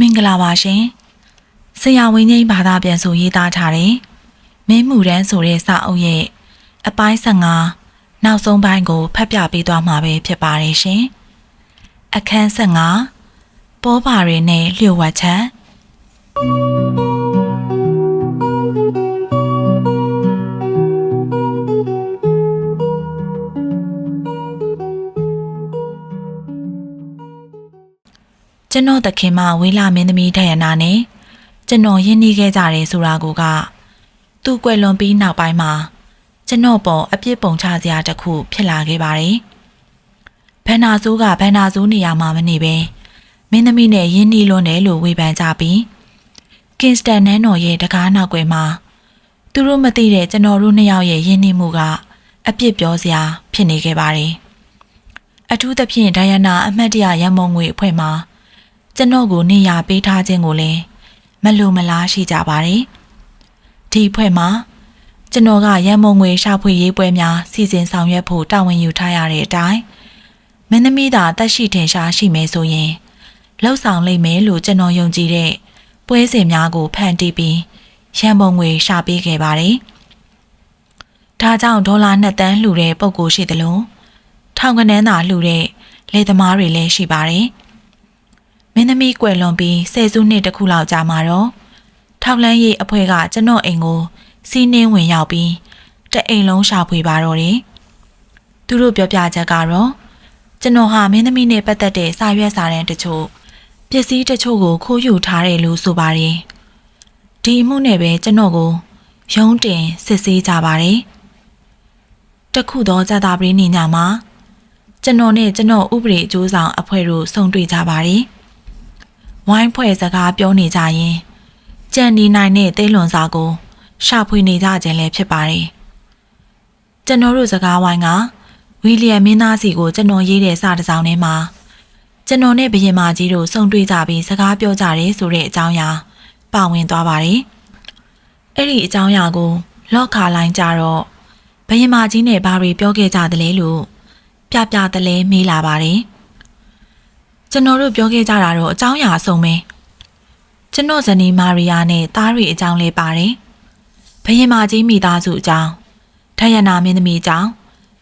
မင်္ဂလာပါရှင်ဆရာဝင်းကြီးဘာသာပြန်ဆိုရေးသားထားတဲ့မင်းမှုတန်းဆိုတဲ့စာအုပ်ရဲ့အပိုင်း15နောက်ဆုံးပိုင်းကိုဖတ်ပြပေးသွားမှာပဲဖြစ်ပါတယ်ရှင်အခန်း15ပေါ်ပါရင်းနဲ့လျှို့ဝှက်ချက် ကျွန်တော်တခင်မဝေးလာမင်းသမီးထယနာနဲ့ကျွန်တော်ရင်းနှီးခဲ့ကြတယ်ဆိုတာကိုကသူ့ကွယ်လွန်ပြီးနောက်ပိုင်းမှာကျွန်တော်ပေါ်အပြစ်ပုံချစရာတစ်ခုဖြစ်လာခဲ့ပါတယ်။ဘန်နာဆိုးကဘန်နာဆိုးနေရာမှာမနေပဲမင်းသမီးနဲ့ရင်းနှီးလွန်းတယ်လို့ဝေဖန်ကြပြီးကင်စတန်နန်းတော်ရဲ့တကားနောက်ွယ်မှာသူတို့မသိတဲ့ကျွန်တော်တို့နှစ်ယောက်ရဲ့ရင်းနှီးမှုကအပြစ်ပြောစရာဖြစ်နေခဲ့ပါတယ်။အထူးသဖြင့်ဒိုင်ယနာအမတ်တရရန်မုံငွေအဖွဲ့မှာ ကျွန်တော်ကိုနေရာပေးထားခြင်းကိုလည်းမလိုမလားရှိကြပါတယ်။ဒီဖွဲ့မှာကျွန်တော်ကရန်မုံငွေရှာဖွေရေးပွဲများစီစဉ်ဆောင်ရွက်ဖို့တာဝန်ယူထားရတဲ့အတိုင်းမင်းသမီးသာတက်ရှိထင်ရှားရှိမယ်ဆိုရင်လှုပ်ဆောင်လိမ့်မယ်လို့ကျွန်တော်ယုံကြည်တဲ့ပွဲစဉ်များကိုဖန်တီးပြီးရန်မုံငွေရှာပေးခဲ့ပါတယ်။ဒါကြောင့်ဒေါ်လာ2တန်းလှူတဲ့ပုံကိုရှိသလိုထောင်ကနန်းသာလှူတဲ့လေသမားတွေလည်းရှိပါတယ်။ မင်းသမီးကွယ်လွန်ပြီးဆယ်စုနှစ်တခုလောက်ကြာမှာတော့ထောက်လန်းရေးအဖွဲ့ကကျွန်တော်အိမ်ကိုစီးနှင်းဝင်ရောက်ပြီးတအိမ်လုံးရှာဖွေပါတော့တယ်။သူတို့ပြောပြချက်ကတော့ကျွန်တော်ဟာမင်းသမီးနဲ့ပတ်သက်တဲ့စာရွက်စာတမ်းတချို့ပစ္စည်းတချို့ကိုခိုးယူထားတယ်လို့ဆိုပါတယ်။ဒီအမှုနဲ့ပဲကျွန်တော်ကိုရုံးတင်စစ်ဆေးကြပါတယ်။တခုသောဇာတာပရင်းနေညမှာကျွန်တော်နဲ့ကျွန်တော်ဥပဒေအကျိုးဆောင်အဖွဲ့တို့ဆုံတွေ့ကြပါတယ်။ ဝိုင်းဖွဲ့စကားပြောနေကြရင်ကြံနေနိုင်တဲ့သိလွန်စာကို ရှာဖွေနေကြခြင်းလည်းဖြစ်ပါတယ်။ကျွန်တော်တို့စကားဝိုင်းကဝီလီယံမင်းသားစီကိုကျွန်တော်ရေးတဲ့စာတစ်စောင်ထဲမှာကျွန်တော်နဲ့ဘရင်မကြီးတို့ဆုံတွေ့ကြပြီးစကားပြောကြတယ်ဆိုတဲ့အကြောင်းအရာပါဝင်သွားပါတယ်။အဲ့ဒီအကြောင်းအရာကို လော့ခါလိုင်းကြတော့ဘရင်မကြီးနဲ့ဘာတွေပြောခဲ့ကြသလဲလို့ပြပြတလဲမေးလာပါတယ်။ ကျွန်တော်တို့ပြောခဲ့ကြတာတော့အကြောင်းအရာအစုံပဲကျွန်တော်ဇနီးမာရီယာနဲ့သားရီအကြောင်းလေးပါတယ်ဘယင်မကြီးမိသားစုအကြောင်းထယနာမင်းသမီးအကြောင်း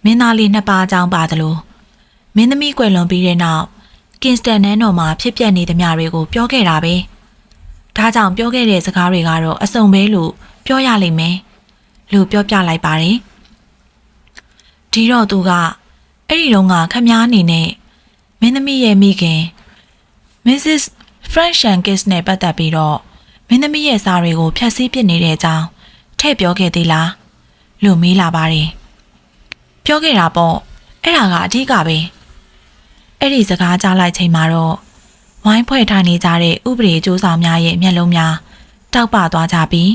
မင်းသားလေးနှစ်ပါးအကြောင်းပါသလိုမင်းသမီးကွယ်လွန်ပြီးတဲ့နောက်ကင်စတန်နန်းတော်မှာဖြစ်ပျက်နေသမျှတွေကိုပြောခဲ့တာပဲဒါကြောင့်ပြောခဲ့တဲ့စကားတွေကတော့အစုံပဲလို့ပြောရလိမ့်မယ်လို့ပြောပြလိုက်ပါတယ်ဒီတော့သူကအဲ့ဒီတော့ကခမားအနေနဲ့ မင်းသမီးရဲ့မိခင် Mrs. Frank Shankis နဲ့ပတ်သက်ပြီးတော့မင်းသမီးရဲ့စာတွေကိုဖျက်ဆီးပစ်နေတဲ့အကြောင်းထည့်ပြောခဲ့သေးလားလို့မေးလာပါတယ်။ပြောခဲ့တာပေါ့အဲ့ဒါကအထီးကပဲအဲ့ဒီစကားကြားလိုက်ချိန်မှာတော့ဝိုင်းဖွဲ့ထိုင်နေကြတဲ့ဥပဒေစ조사များရဲ့မျက်လုံးများတောက်ပသွားကြပြီး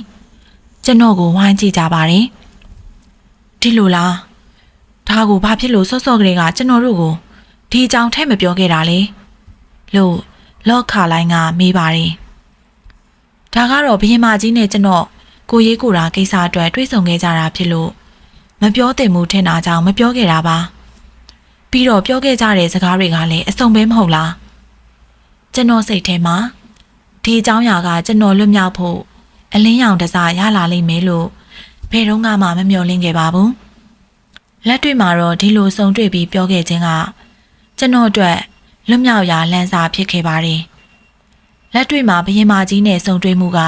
ကျွန်တော်ကိုဝိုင်းကြည့်ကြပါတယ်။ဒီလိုလားဒါကိုဘာဖြစ်လို့စောစောကလေးကကျွန်တော်တို့ကို ဒီအကြောင်းထဲမပြောခဲ့တာလေလို့လော့ခါလိုင်းကမေးပါတယ်ဒါကတော့ဘရင်မကြီးနဲ့ကျွန်တော်ကိုရေးကိုရာကိစ္စအတွက်တွေးဆုံခဲ့ကြတာဖြစ်လို့မပြောသင့်မှုထင်တာကြောင့်မပြောခဲ့တာပါပြီးတော့ပြောခဲ့ကြတဲ့စကားတွေကလည်းအစုံပဲမဟုတ်လားကျွန်တော်စိတ်ထဲမှာဒီအကြောင်းအရာကကျွန်တော်လွတ်မြောက်ဖို့အလင်းရောင်တစားရလာလိမ့်မယ်လို့ဘယ်တော့မှမမျှော်လင့်ခဲ့ပါဘူးလက်တွေ့မှာတော့ဒီလိုဆုံတွေ့ပြီးပြောခဲ့ခြင်းက ကျွန်တော်အတွက်လွတ်မြောက်ရာလမ်းစာဖြစ်ခဲ့ပါတယ်။လက်တွေ့မှာဘရင်မကြီးနဲ့ဆုံတွေ့မှုက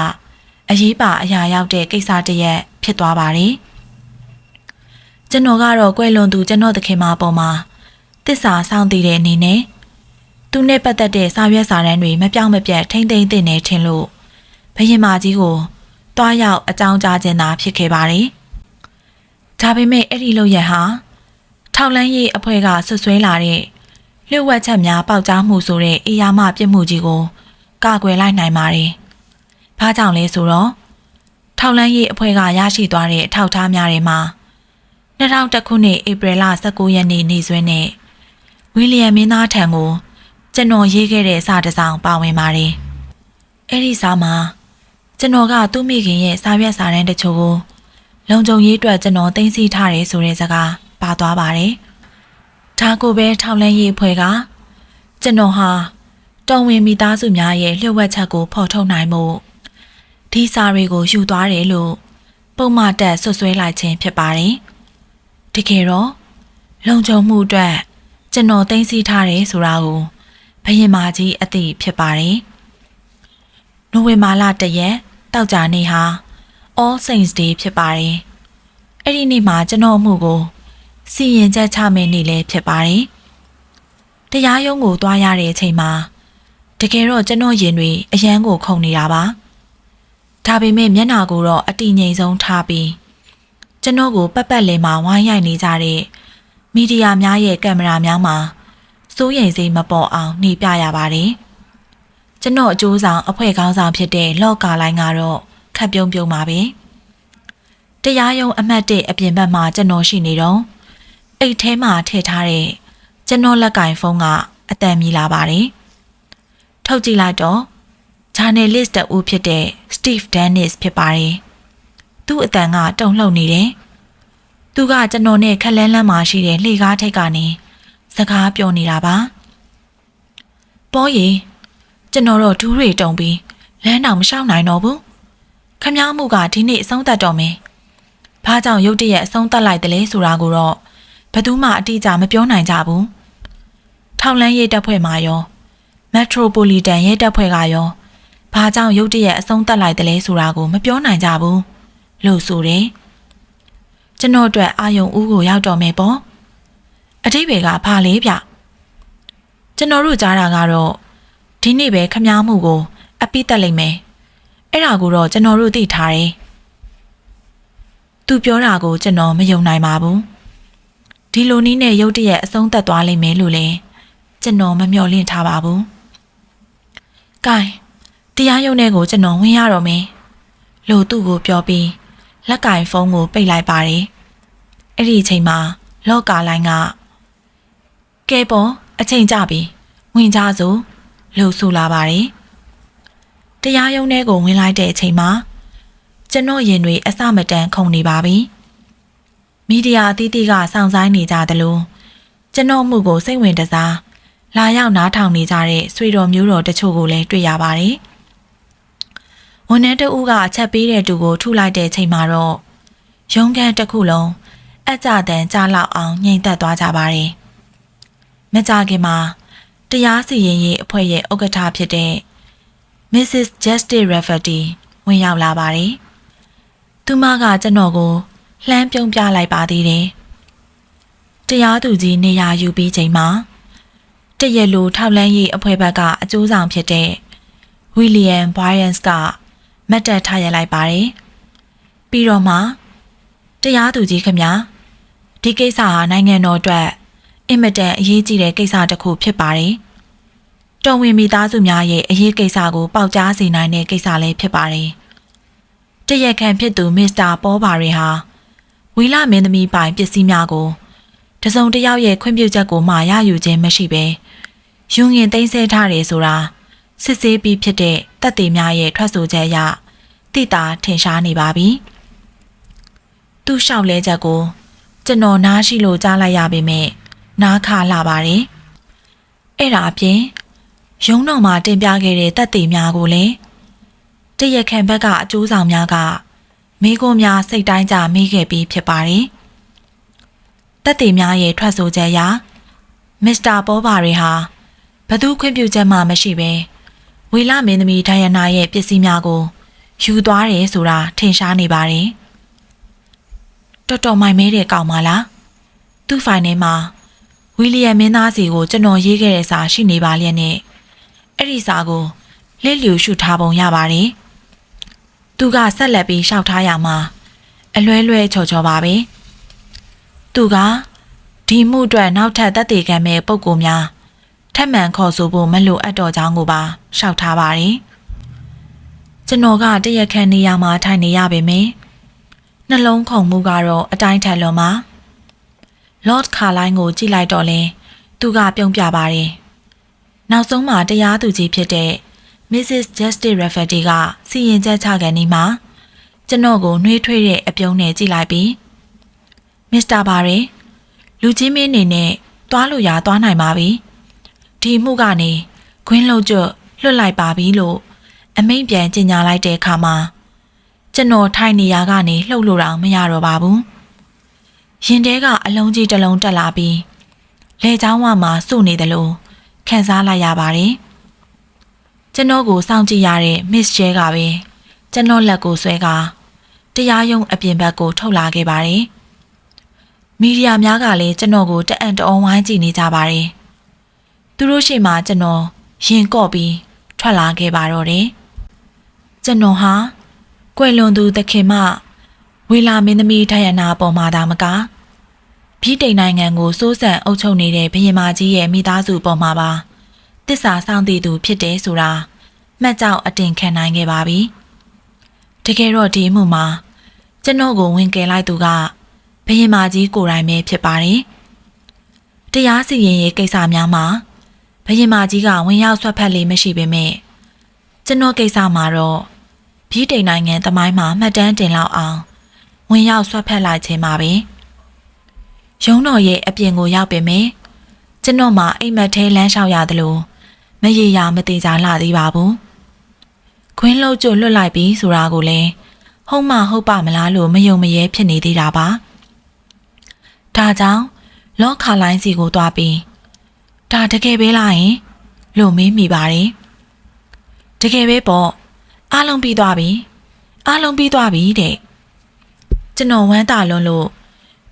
အရေးပါအရာရောက်တဲ့ကိစ္စတစ်ရက်ဖြစ်သွားပါတယ်။ကျွန်တော်ကတော့ကွယ်လွန်သူကျွန်တော်သခင်မပေါ်မှာတစ္ဆာဆောင်တည်တဲ့အနေနဲ့သူနဲ့ပတ်သက်တဲ့စာရွက်စာတမ်းတွေမပြောင်းမပြတ်ထိမ့်သိမ့်သိနေထင်လို့ဘရင်မကြီးကိုတွားရောက်အကြောင်းကြားခြင်းသာဖြစ်ခဲ့ပါတယ်။ဒါပေမဲ့အဲ့ဒီလို့ရဟာထောက်လန်းရေးအဖွဲ့ကဆွဆွဲလာတဲ့ လျှို့ဝှက်ချက်များပေါက်ကြားမှုဆိုတဲ့အေယာမပြစ်မှုကြီးကိုကာကွယ်လိုက်နိုင်ပါတယ်။ဘာကြောင့်လဲဆိုတော့ထောက်လန်းရေးအဖွဲ့ကရရှိသွားတဲ့အထောက်အထားများတွေမှာ2001ခုနှစ်ဧပြီလ19ရက်နေ့နေ့စွဲနဲ့ဝီလီယံမင်းသားထံကိုကျွန်တော်ရေးခဲ့တဲ့စာတစ်စောင်ပါဝင်ပါတယ်။အဲ့ဒီစာမှာကျွန်တော်ကသူ့မိခင်ရဲ့စာရွက်စာတမ်းတချို့ကိုလုံခြုံရေးအတွက်ကျွန်တော်တင်စီထားတယ်ဆိုတဲ့စကားပါသွားပါတယ်။ ဒါကိုပဲထောက်လန်းရေးအဖွဲ့ကကျွန်တော်ဟာတတော်ဝင်မိသားစုများရဲ့လျှို့ဝှက်ချက်ကိုဖော်ထုတ်နိုင်မှုဒီစာတွေကိုယူသွားတယ်လို့ပုံမှန်တက်ဆွဆွဲလိုက်ခြင်းဖြစ်ပါတယ်။တကယ်တော့လုံခြုံမှုအတွက်ကျွန်တော်သိသိထားတယ်ဆိုတာကိုဘယင်မာကြီးအသိဖြစ်ပါတယ်။နိုဝင်ဘာလတရက်တောက်ကြနေ့ဟာ All Saints Day ဖြစ်ပါတယ်။အဲ့ဒီနေ့မှာကျွန်တော်အမှုကို စီရင်ချက်ချမယ့်နေ့လည်းဖြစ်ပါတယ်။တရားရုံးကိုသွားရတဲ့အချိန်မှာတကယ်တော့ကျွန်တော်ရင်တွေအယမ်းကိုခုန်နေတာပါ။ဒါပေမဲ့မျက်နှာကိုတော့အတိငိမ်ဆုံးထားပြီးကျွန်တော်ကိုပတ်ပတ်လည်မှာဝိုင်းရိုက်နေကြတဲ့မီဒီယာများရဲ့ကင်မရာများမှာစိုးရိမ်စိတ်မပေါ်အောင်နှိပြရပါတယ်။ကျွန်တော်အကျိုးဆောင်အဖွဲ့ခေါင်းဆောင်ဖြစ်တဲ့လော့ကာလိုင်းကတော့ခက်ပြုံးပြုံးပါပဲ။တရားရုံးအမှတ်1အပြင်ဘက်မှာကျွန်တော်ရှိနေတော့ အိတ်ထဲမှာထည့်ထားတဲ့ကျွန်တော်လက်ကင်ဖုန်းကအတန်မြည်လာပါတယ်။ထုတ်ကြည့်လိုက်တော့ journalist တူဖြစ်တဲ့ Steve Dennis ဖြစ်ပါတယ်။သူ့အတန်ကတုန်လှုပ်နေတယ်။သူကကျွန်တော်နဲ့ခက်လန်းလန်းမှာရှိတဲ့လှေကားထိပ်ကနေစကားပြောနေတာပါ။ပေါ်ရီကျွန်တော်တို့ဒူးတွေတုံပြီးလမ်းတောင်မရှောင်နိုင်တော့ဘူး။ခမ ्या မှုကဒီနေ့အဆုံးသတ်တော့မယ်။ဘာကြောင့်ရုတ်တရက်အဆုံးသတ်လိုက်တယ်လဲဆိုတာကိုတော့ ဘယ်သူမှအတိအကျမပြောနိုင်ကြဘူး။ထောက်လန်းရေးတပ်ဖွဲ့မှရောမက်ထရိုပိုလီတန်ရဲတပ်ဖွဲ့ကရောဘာကြောင့်ရုတ်တရက်အဆုံးသတ်လိုက်တယ်လဲဆိုတာကိုမပြောနိုင်ကြဘူးလို့ဆိုတယ်။ကျွန်တော်အတွက်အာယုံဦးကိုရောက်တော့မယ်ပေါ့။အတိဘေကဘာလဲဗျ။ကျွန်တော်တို့ကြားတာကတော့ဒီနေ့ပဲခမားမှုကိုအပိတက်လိုက်မယ်။အဲ့ဒါကိုတော့ကျွန်တော်တို့သိထားတယ်။သူပြောတာကိုကျွန်တော်မယုံနိုင်ပါဘူး။ ဒီလိုနည်းနဲ့ရုတ်တရက်အဆုံးသတ်သွားလိမ့်မယ်လို့လည်းကျွန်တော်မမျှော်လင့်ထားပါဘူး။ကဲတရားရုံးထဲကိုကျွန်တော်ဝင်ရတော့မယ်လို့သူ့ကိုပြောပြီးလက်ကင်ဖုန်းကိုပိတ်လိုက်ပါတယ်အဲ့ဒီအချိန်မှာလော့ကာလိုင်းကကဲပေါ်အချိန်ကြပြီဝင်ကြစို့လို့ဆိုလာပါတယ်တရားရုံးထဲကိုဝင်လိုက်တဲ့အချိန်မှာကျွန်တော်ရင်တွေအစမတန်ခုန်နေပါပြီ မီဒီယာအသီးသီးကစောင့်ဆိုင်နေကြသလိုကျွန်တော်မှုကိုစိတ်ဝင်တစားလာရောက်နားထောင်နေကြတဲ့ဆွေတော်မျိုးတော်တချို့ကိုလည်းတွေ့ရပါတယ်ဝန်ထမ်းတဦးကအချက်ပေးတဲ့သူကိုထုလိုက်တဲ့ချိန်မှာတော့ရုံးခန်းတစ်ခုလုံးအကြတန်ကြားလောက်အောင်ငြိမ်သက်သွားကြပါတယ်။မကြခင်မှာတရားစီရင်ရေးအဖွဲ့ရဲ့ဥက္ကဋ္ဌဖြစ်တဲ့ Mrs. Justice Rafferty ဝင်ရောက်လာပါတယ်။သူမကကျွန်တော်ကို လှမ်းပြုံးပြလိုက်ပါသေးတယ်။တရားသူကြီးနေရာယူပြီးချိန်မှာတရက်လိုထောက်လန်းရေးအဖွဲ့ဘက်ကအကျိုးဆောင်ဖြစ်တဲ့ William Bryans ကမတ်တက်ထားရလိုက်ပါတယ်။ပြီးတော့မှတရားသူကြီးခမညာဒီကိစ္စဟာနိုင်ငံတော်အတွက်အင်မတန်အရေးကြီးတဲ့ကိစ္စတစ်ခုဖြစ်ပါတယ်။တော်ဝင်မိသားစုများရဲ့အရေးကိစ္စကိုပေါက်ကြားစေနိုင်တဲ့ကိစ္စလည်းဖြစ်ပါတယ်။တရက်ခံဖြစ်သူမစ္စတာပေါ်ပါရီဟာ ဝီလာမင်းသမီးပိုင်ပစ္စည်းများကိုတစုံတစ်ယောက်ရဲ့ခွင့်ပြုချက်ကိုမှရယူခြင်းမရှိဘဲယူငင်သိမ်းဆဲထားတယ်ဆိုတာစစ်ဆေးပြီးဖြစ်တဲ့တပ်သေးများရဲ့ထွက်ဆိုချက်အရတိတာထင်ရှားနေပါပြီ။သူ့လျှောက်လဲချက်ကိုကျွန်တော်နားရှိလို့ကြားလိုက်ရပေမဲ့နားခါလာပါတယ်။အဲ့ဒါအပြင်ရုံးတော်မှာတင်ပြခဲ့တဲ့တပ်သေးများကိုလည်းတရက်ခံဘက်ကအကျိုးဆောင်များက မိခိုးများစိတ်တိုင်းကြမေးခဲ့ပြီးဖြစ်ပါတယ်။တပ်သေးများရဲ့ထွက်ဆိုချက်အရမစ္စတာပေါ်ပါရီဟာဘသူခွင့်ပြုချက်မှမရှိဘဲဝေလာမင်းသမီးဒိုင်ယနာရဲ့ပစ္စည်းများကိုယူသွားတယ်ဆိုတာထင်ရှားနေပါတယ်။တော်တော်မိုင်မဲတဲ့ကောင်မလား။သူ့ဖိုင်ထဲမှာဝီလီယံမင်းသားစီကိုကျွန်တော်ရေးခဲ့တဲ့စာရှိနေပါလျက်နဲ့အဲ့ဒီစာကိုလက်လျူရှုထားပုံရပါတယ်။ သူကဆက်လက်ပြီးရှောက်ထားရမှာအလွဲလွဲချော်ချော်ပါပဲ။သူကဒီမှုအတွက်နောက်ထပ်သက်သေခံမဲ့ပုံကိုများထက်မှန်ခေါ်ဆိုဖို့မလိုအပ်တော့ကြောင်းကိုပါရှောက်ထားပါတယ်။ကျွန်တော်ကတရက်ခန့်နေရာမှာထိုင်နေရပေမယ့်နှလုံးခုန်မှုကတော့အတိုင်းထက်လွန်ပါ Lord Carline ကိုကြည့်လိုက်တော့လဲသူကပြုံးပြပါတယ်။နောက်ဆုံးမှာတရားသူကြီးဖြစ်တဲ့ Mrs. Justice Rafferty ကစီရင်ချက်ချကန်ဒီမှာကျွန်တော်ကိုနှွေးထွေးတဲ့အပြုံးနဲ့ကြည့်လိုက်ပြီး Mr. Barry လူချင်းမင်းအနေနဲ့တွားလို့ရသွားနိုင်ပါပြီ။ဒီမှုကနေခွင်းလုံးကျွတ်လွတ်လိုက်ပါပြီလို့အမိန့်ပြန်ကြေညာလိုက်တဲ့အခါမှာကျွန်တော်ထိုင်နေရကနေလှုပ်လို့တော့မရတော့ပါဘူးရင်ထဲကအလုံးကြီးတစ်လုံးတက်လာပြီးလေချောင်းဝမှာစုနေတယ်လို့ခံစားလိုက်ရပါတယ် ကျွန်တော်ကိုစောင့်ကြည့်ရတဲ့ Miss J ကပဲကျွန်တော်လက်ကိုဆွဲကာတရားရုံးအပြင်ဘက်ကိုထုတ်လာခဲ့ပါတယ်မီဒီယာများကလည်းကျွန်တော်ကိုတအံ့တအုံဝိုင်းကြည့်နေကြပါတယ်သူတို့ရှေ့မှာကျွန်တော်ရင်ကော့ပြီးထွက်လာခဲ့ပါတော့တယ်ကျွန်တော်ဟာကွယ်လွန်သူသခင်မဝေလာမင်းသမီးထယနာပေါ်မှာဒါမကပြည်တိန်နိုင်ငံကိုစိုးစံအုပ်ချုပ်နေတဲ့ဘုရင်မကြီးရဲ့မိသားစုပေါ်မှာပါတစ္ဆာဆောင်တည်သူဖြစ်တယ်ဆိုတာ မှတ်ကြောက်အတင်ခံနိုင်ခဲ့ပါပြီတကယ်တော့ဒီအမှုမှာကျွန်တော်ကိုဝင်ကယ်လိုက်သူကဘုရင်မကြီးကိုယ်တိုင်ပဲဖြစ်ပါတယ်တရားစီရင်ရေးကိစ္စများမှာဘုရင်မကြီးကဝင်ရောက်ဆွတ်ဖက်လေးမရှိပေမဲ့ကျွန်တော်ကိစ္စမှာတော့ပြည်တိန်နိုင်ငံသမိုင်းမှာမှတ်တမ်းတင်လောက်အောင်ဝင်ရောက်ဆွတ်ဖက်လိုက်ခြင်းပါပဲရုံးတော်ရဲ့အပြင်ကိုရောက်ပေမဲ့ကျွန်တော်မှအိမ်မက်ထဲလမ်းလျှောက်ရတယ်လို့မရေရာမသေးကြလှသေးပါဘူး ခွင်းလုံးကျွတ်လွတ်လိုက်ပြီဆိုတာကိုလည်းဟုတ်မှဟုတ်ပါမလားလို့မယုံမရဲဖြစ်နေသေးတာပါဒါကြောင့်လောခါလိုင်းစီကိုတွားပြီးဒါတကယ်ပဲလားယင်လို့မေးမိပါတယ်တကယ်ပဲပေါ့အားလုံးပြီးသွားပြီအားလုံးပြီးသွားပြီတဲ့ကျွန်တော်ဝမ်းသာလွန်းလို့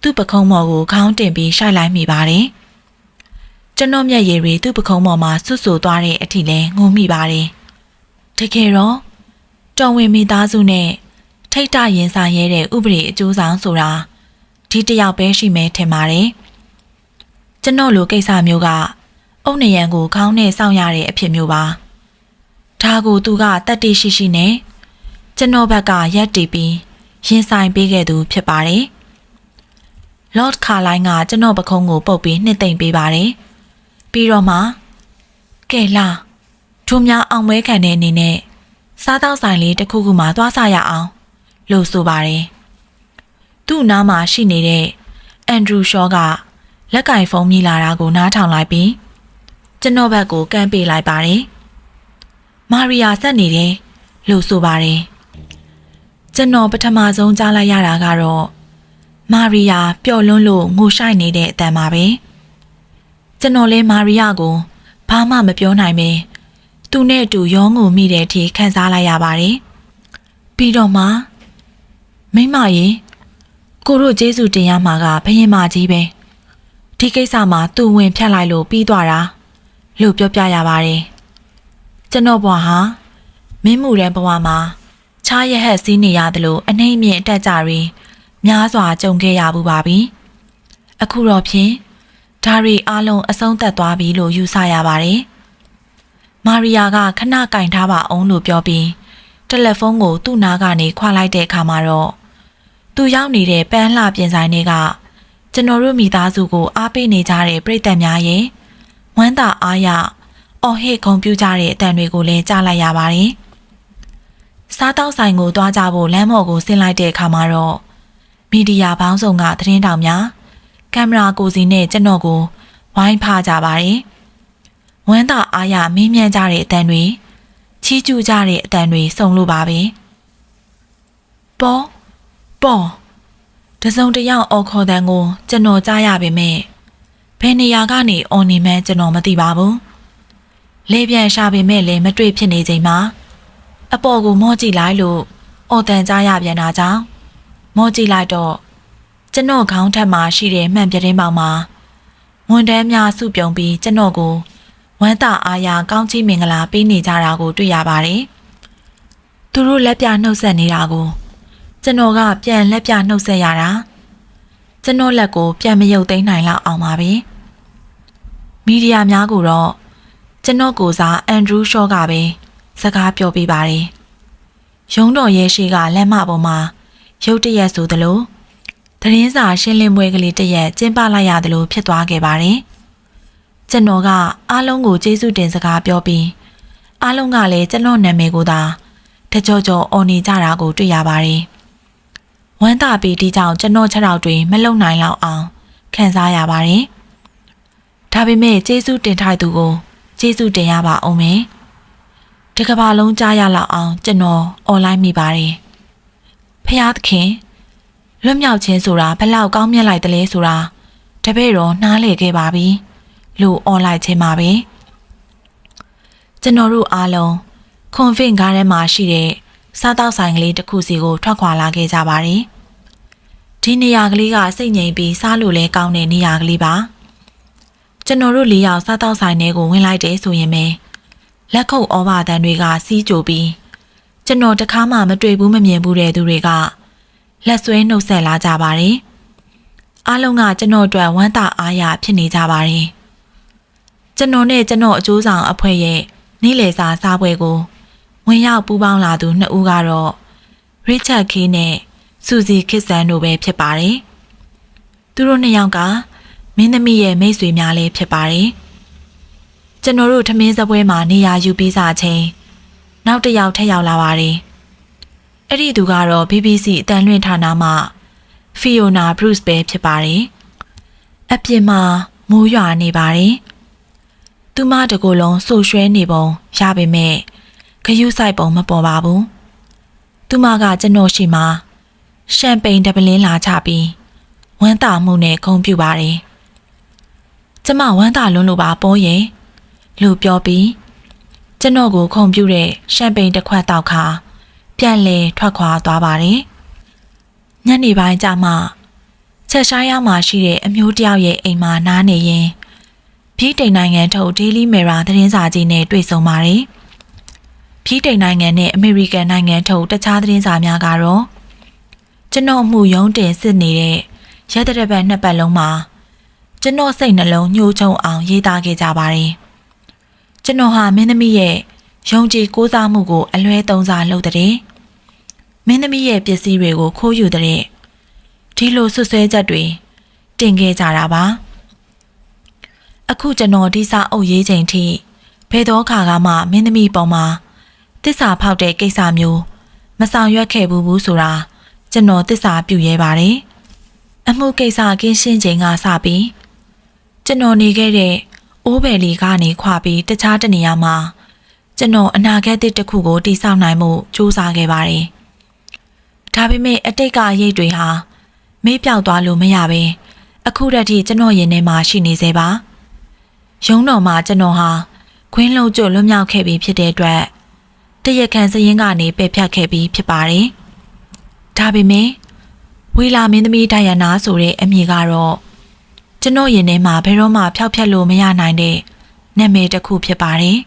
သူ့ပခုံးမော်ကိုခေါင်းတင်ပြီးရှိုက်လိုက်မိပါတယ်ကျွန်တော်မျက်ရည်တွေသူ့ပခုံးမော်မှာဆွတ်ဆူသွားတဲ့အထိလဲငုံမိပါတယ် တကယ်တော့တော်ဝင်မိသားစုနဲ့ထိတ်တရင်ဆိုင်ရဲတဲ့ဥပဒေအကျိုးဆောင်ဆိုတာဒီတယောက်ပဲရှိမယ်ထင်ပါတယ်ကျွန်တော်လိုကိစ္စမျိုးကအုတ်နရံကိုခေါင်းနဲ့စောင့်ရတဲ့အဖြစ်မျိုးပါဒါကိုသူကတတ်တိရှိရှိနဲ့ကျွန်တော်ဘက်ကရက်တီပြီးရင်ဆိုင်ပေးခဲ့သူဖြစ်ပါတယ်။ Lord Carline ကကျွန်တော်ပခုံးကိုပုတ်ပြီးနှစ်သိမ့်ပေးပါတယ်။ပြီးတော့မှကဲလာ ထုံများအောင်မဲခံတဲ့အနေနဲ့စားတောက်ဆိုင်လေးတစ်ခုခုမှသွားစားရအောင်လို့ဆိုပါတယ်။သူ့နားမှာရှိနေတဲ့အန်ဒရူရှော့ကလက်ကင်ဖုန်းမြည်လာတာကိုနားထောင်လိုက်ပြီးကျွန်တော်ဘက်ကိုကမ်းပေးလိုက်ပါတယ်။မာရီယာဆက်နေတယ်လို့ဆိုပါတယ်။ကျွန်တော်ပထမဆုံးကြားလိုက်ရတာကတော့မာရီယာပျော်လွန်းလို့ငိုရှိုက်နေတဲ့အတန်ပါပဲ။ကျွန်တော်လဲမာရီယာကိုဘာမှမပြောနိုင်ပဲ သူနဲ့အတူရောငိုမိတဲ့အထိခံစားလိုက်ရပါတယ်။ပြီးတော့မှမိမရေကိုတို့ကျေးဇူးတင်ရမှာကဘယင်မကြီးပဲ။ဒီကိစ္စမှာသူ့ဝင်ဖြတ်လိုက်လို့ပြီးသွားတာလို့ပြောပြရပါတယ်။ကျွန်တော်ဘွားဟာမင်းမှုတဲ့ဘဝမှာချားရဟက်စီးနေရတယ်လို့အနှိမ့်မြင့်အတက်ကြတွေများစွာကြုံခဲ့ရဘူးပါပြီ။အခုတော့ဖြင့်ဒါရီအားလုံးအဆုံးသတ်သွားပြီလို့ယူဆရပါတယ်။ မာရီယာကခဏကင်ထားပါအောင်လို့ပြောပြီးတယ်လီဖုန်းကိုသူ့နားကနေခွာလိုက်တဲ့အခါမှာတော့သူရောက်နေတဲ့ပန်းလှပြင်ဆိုင်တွေကကျွန်တော်တို့မိသားစုကိုအားပေးနေကြတဲ့ပြည်သက်များရဲ့ဝမ်းသာအားရအော်ဟစ်ဂုံပြူကြတဲ့အတန်တွေကိုလည်းကြားလိုက်ရပါတယ်။စားတောက်ဆိုင်ကိုသွားကြဖို့လမ်းမော်ကိုဆင်းလိုက်တဲ့အခါမှာတော့မီဒီယာပေါင်းစုံကသတင်းတောင်များကင်မရာကိုစီနဲ့ကျွန်တော်ကိုဝိုင်းဖကြပါတယ်။ ဝမ်းသာအားရမင်းမြန်းကြတဲ့အတန်တွေချီးကျူးကြတဲ့အတန်တွေစုံလို့ပါပဲ။ပေါ်ပေါ်တစုံတယောက်အော်ခေါ်တဲ့ကိုကျွန်တော်ကြားရပေမဲ့ဘယ်နေရာကနေအော်နေမှန်းကျွန်တော်မသိပါဘူး။လေပြန်ရှာပေမဲ့လည်းမတွေ့ဖြစ်နေချိန်မှာအပေါ်ကိုမော့ကြည့်လိုက်လို့အော်တန်ကြားရပြန်တာကြောင့်မော့ကြည့်လိုက်တော့ကျွန်တော်ခေါင်းထက်မှာရှိတဲ့မှန်ပြတင်းပေါင်မှာဝန်တန်းများစုပြုံပြီးကျွန်တော်ကို ဝမ်းသာအားရကောင်းချီးမင်္ဂလာပေးနေကြတာကိုတွေ့ရပါတယ်။သူတို့လက်ပြနှုတ်ဆက်နေတာကိုကျွန်တော်ကပြန်လက်ပြနှုတ်ဆက်ရတာကျွန်တော်လက်ကိုပြန်မယုတ်သိမ်းနိုင်လောက်အောင်ပါပဲ။မီဒီယာများကိုတော့ကျွန်တော်ကိုစားအန်ဒရူးရှော့ကပဲစကားပြောပေးပါတယ်။ရုံးတော်ရဲ့ရှိကလမ်းမပေါ်မှာရုတ်တရက်ဆိုသလိုသတင်းစာရှင်းလင်းပွဲကလေးတစ်ရက်ကျင်းပလိုက်ရသလိုဖြစ်သွားခဲ့ပါတယ်။ ကျွန်တော်ကအားလုံးကိုကျေးဇူးတင်စကားပြောပြီးအားလုံးကလည်းကျွန်တော်နာမည်ကိုသာတကြောကြောအော်နေကြတာကိုတွေ့ရပါတယ်။ဝမ်းသာပြီးဒီကြောင့်ကျွန်တော်ခြေထောက်တွေမလုံနိုင်လောက်အောင်ခံစားရပါတယ်။ဒါပေမဲ့ကျေးဇူးတင်ထိုက်သူကိုကျေးဇူးတင်ရပါအောင်မယ်တကဘာလုံးကြားရလောက်အောင်ကျွန်တော်အွန်လိုင်းမိပါတယ်ဖျားသခင်လွတ်မြောက်ခြင်းဆိုတာဘလောက်ကောင်းမြတ်လိုက်တလဲဆိုတာတပည့်တော်နားလေခဲ့ပါပြီ လို့အွန်လိုင်းခြင်းပါပဲကျွန်တော်တို့အားလုံးခွန်ဖင်ကားထဲမှာရှိတဲ့စားတောက်ဆိုင်ကလေးတစ်ခုစီကိုထွက်ခွာလာခဲ့ကြပါတယ်ဒီနေရာကလေးကစိတ်ငြိမ်ပြီးစားလို့လဲကောင်းတဲ့နေရာကလေးပါကျွန်တော်တို့လေးယောက်စားတောက်ဆိုင်ထဲကိုဝင်လိုက်တယ်ဆိုရင်ပဲလက်ခုပ်ဩဘာတန်တွေကစီးကြိုပြီးကျွန်တော်တခါမှမတွေ့ဘူးမမြင်ဘူးတဲ့သူတွေကလက်ဆွဲနှုတ်ဆက်လာကြပါတယ်အားလုံးကကျွန်တော်အတွက်ဝမ်းသာအားရဖြစ်နေကြပါတယ် ကျွန်တော်နဲ့ကျွန်တော်အကျိုးဆောင်အဖွဲ့ရဲ့နေ့လယ်စာစားပွဲကိုဝင်ရောက်ပူးပေါင်းလာသူနှစ်ဦးကတော့ရစ်ချက်ခေးနဲ့စူဇီခစ်ဆန်တို့ပဲဖြစ်ပါတယ်။သူတို့နှစ်ယောက်ကမင်းသမီးရဲ့မိတ်ဆွေများလည်းဖြစ်ပါတယ်။ကျွန်တော်တို့ထမင်းစပွဲမှာနေရာယူပြီးစားချိန်နောက်တစ်ယောက်ထပ်ရောက်လာပါတယ်။အဲ့ဒီသူကတော့ BBC အတန်လွင့်ဌာနမှဖီယိုနာဘရုစ်ပဲဖြစ်ပါတယ်။အပြင်မှာမိုးရွာနေပါတယ်။ သူမတကူလုံးဆူရွှဲနေပုံရပေမဲ့ခရူးဆိုင်ပုံမပေါ်ပါဘူး။သူမကကျွန်တော်ရှိမှရှမ်ပိန်တပလင်းလာချပြီးဝမ်းသာမှုနဲ့ခုံပြူပါတယ်။ကျမဝမ်းသာလွန်းလို့ပါပေါ်ရဲ့လို့ပြောပြီးကျွန်တော်ကိုခုံပြူတဲ့ရှမ်ပိန်တစ်ခွက်တောက်ခါပြန်လဲထွက်ခွာသွားပါတယ်။ညနေပိုင်းကျမှချက်ရှားရမှာရှိတဲ့အမျိုးတယောက်ရဲ့အိမ်မှာနားနေရင် ပြည်တိန်နိုင်ငံထုတ် Daily Mirror သတင်းစာကြီးနဲ့တွေ့ဆုံပါတယ်။ပြည်တိန်နိုင်ငံနဲ့အမေရိကန်နိုင်ငံထုတ်တခြားသတင်းစာများကတော့ကျွန်တော်မှုယုံတင်စစ်နေတဲ့ရက်တရက်ပတ်နှစ်ပတ်လုံးမှာကျွန်တော်စိတ်နှလုံးညှိုးချုံအောင်ရေးသားခဲ့ကြပါတယ်။ကျွန်တော်ဟာမင်းသမီးရဲ့ယုံကြည်ကိုးစားမှုကိုအလွဲသုံးစားလုပ်တဲ့မင်းသမီးရဲ့ပစ္စည်းတွေကိုခိုးယူတဲ့ဒီလိုဆွဆွဲချက်တွေတင်ခဲ့ကြတာပါ။ အခုကျွန်တော်ဒီစာအုပ်ရေးချိန်ထိဘယ်တော့ခါကမှမင်းသမီးပေါ်မှာတစ္ဆာဖောက်တဲ့ကိစ္စမျိုးမဆောင်ရွက်ခဲ့ဘူးဘူးဆိုတာကျွန်တော်တစ္ဆာပြုရဲပါတယ်။အမှုကိစ္စကင်းရှင်းချိန်ကစပြီးကျွန်တော်နေခဲ့တဲ့အိုးဘယ်လီကနေခွာပြီးတခြားတနေရာမှာကျွန်တော်အနာဂတ်တစ်ခုကိုတည်ဆောက်နိုင်မှုစူးစမ်းခဲ့ပါတယ်။ဒါပေမဲ့အတိတ်ကအရေးတွေဟာမေးပြောက်သွားလို့မရပဲအခုတည်းကကျွန်တော်ရင်ထဲမှာရှိနေသေးပါ။ ရုံးတော်မှာကျွန်တော်ဟာခွင်းလုံးကျွတ်လွတ်မြောက်ခဲ့ပြီးဖြစ်တဲ့အတွက်တရက်ခံစရင်ကနေပယ်ဖြတ်ခဲ့ပြီးဖြစ်ပါတယ်။ဒါပေမဲ့ဝီလာမင်းသမီးဒိုင်ယနာဆိုတဲ့အမည်ကတော့ကျွန်တော်ရင်ထဲမှာဘယ်တော့မှဖျောက်ဖျက်လို့မရနိုင်တဲ့နာမည်တစ်ခုဖြစ်ပါတယ်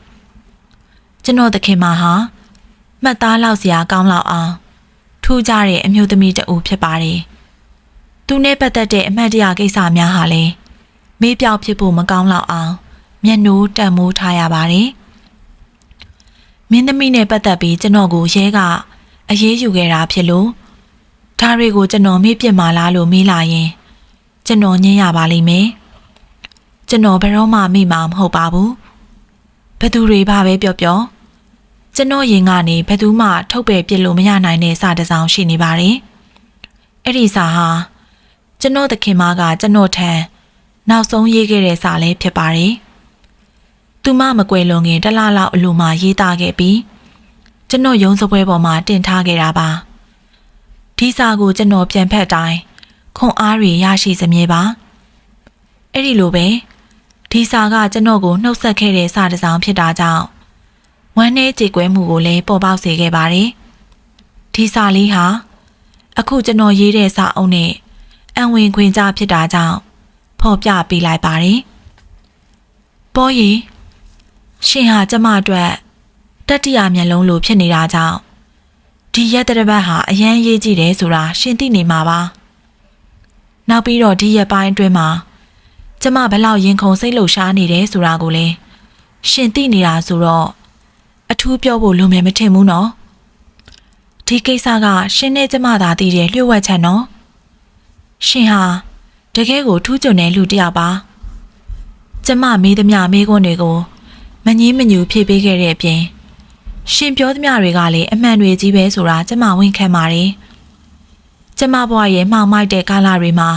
။ကျွန်တော်သခင်မဟာမှတ်သားလောက်စရာကောင်းလောက်အောင်ထူးခြားတဲ့အမျိုးသမီးတအူဖြစ်ပါတယ်။သူနဲ့ပတ်သက်တဲ့အမှတ်တရကိစ္စများဟာလည်း မေးပြောက်ဖြစ်ဖို့မကောင်းလောက်အောင်မျက်နှိုးတန်မိုးထားရပါတယ်။မင်းသမီးနဲ့ပတ်သက်ပြီးကျွန်တော်ကိုရဲကအရေးယူခဲ့တာဖြစ်လို့ဒါတွေကိုကျွန်တော်မေ့ပြစ်မှာလားလို့မေးလာရင် ကျွန်တော်ညင်းရပါလိမ့်မယ်။ကျွန်တော်ဘယ်တော့မှမေ့မှာမဟုတ်ပါဘူး။ဘသူတွေပါပဲပြောပြောကျွန်တော်ရင်ကနေဘသူမှထုတ်ပယ်ပြစ်လို့မရနိုင်တဲ့စာတစ်စောင်ရှိနေပါတယ်။အဲ့ဒီစာဟာကျွန်တော်သခင်မကကျွန်တော်ထံ နောက်ဆုံးရေးခဲ့တဲ့စာလေးဖြစ်ပါတယ်။သူမမကွယ်လွန်ခင်တလားလောက်အလိုမှရေးသားခဲ့ပြီးကျွန်တော်ရုံးစပွဲပေါ်မှာတင်ထားခဲ့တာပါ။ဒီစာကိုကျွန်တော်ပြန်ဖက်တိုင်းခွန်အားတွေရရှိစမြဲပါအဲ့ဒီလိုပဲဒီစာကကျွန်တော်ကိုနှုတ်ဆက်ခဲ့တဲ့စာတစ်စောင်ဖြစ်တာကြောင့်ဝမ်းနည်းကြေကွဲမှုကိုလည်းပေါ်ပေါက်စေခဲ့ပါတယ်ဒီစာလေးဟာအခုကျွန်တော်ရေးတဲ့စာအုပ်နဲ့အံဝင်ခွင်ကြဖြစ်တာကြောင့် ဖော်ပြပေးလိုက်ပါတယ်ပေါ်ရီရှင်ဟာကျမအတွက်တတိယမျက်လုံးလိုဖြစ်နေတာကြောင့်ဒီရက်တရပတ်ဟာအရန်ရေးကြည့်တယ်ဆိုတာရှင်သိနေမှာပါနောက်ပြီးတော့ဒီရက်ပိုင်းအတွင်းမှာကျမဘလောက်ရင်ခုန်စိတ်လှုပ်ရှားနေတယ်ဆိုတာကိုလည်းရှင်သိနေတာဆိုတော့အထူးပြောဖို့လိုမယ်မထင်ဘူးနော်ဒီကိစ္စကရှင်နဲ့ကျမသာသိတဲ့လျှို့ဝှက်ချက်နော်ရှင်ဟာ တကယ်ကိုထူးချွန်တဲ့လူတစ်ယောက်ပါကျမမေးသမျှမေးခွန်းတွေကိုမငင်းမညူဖြေပေးခဲ့တဲ့အပြင်ရှင်ပြောသမျှတွေကလည်းအမှန်တွေကြီးပဲဆိုတာကျမဝန်ခံပါတယ်ကျမဘွားရဲ့မှောင်မိုက်တဲ့ကာလတွေမှာ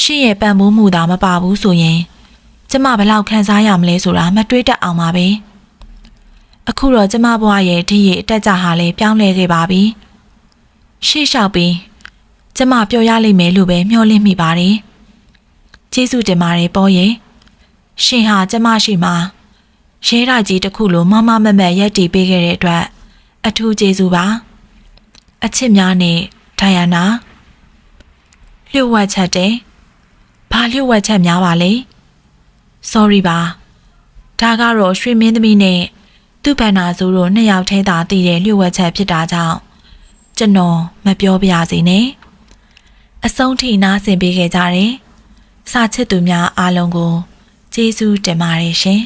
ရှင့်ရဲ့ပံ့ပိုးမှုသာမပါဘူးဆိုရင် ကျမဘယ်လောက်ခံစားရမလဲဆိုတာမတွေးတတ်အောင်ပါပဲအခုတော့ကျမဘဝရဲ့ဒီရအတက်ကြဟာလည်းပြောင်းလဲခဲ့ပါပြီရှေ့လျှောက်ပြီး ကျမပျော်ရလိမ့်မယ်လို့ပဲမျှော်လင့်မိပါတယ်ကျေးဇူးတင်ပါတယ်ပေါ်ရဲ့ရှင်ဟာကျမရှိမှာရဲရကြီးတစ်ခုလိုမမမမတ်ရက်တီပေးခဲ့တဲ့အတွက်အထူးကျေးဇူးပါအချစ်များနဲ့ဒိုင်ယာနာလျှို့ဝှက်ချက်တယ်ဘာလျှို့ဝှက်ချက်များပါလဲ sorry ပါဒါကတော့ရွှေမင်းသမီးနဲ့သူ့ဘန္နာဆိုတို့နှစ်ယောက်ထဲသာတည်တဲ့လျှို့ဝှက်ချက်ဖြစ်တာကြောင့်ကျွန်တော်မပြောပြရစီနဲ့ အဆုံးထိနားဆင်ပေးခဲ့ကြတယ်စာချစ်သူများအားလုံးကိုကျေးဇူးတင်ပါတယ်ရှင်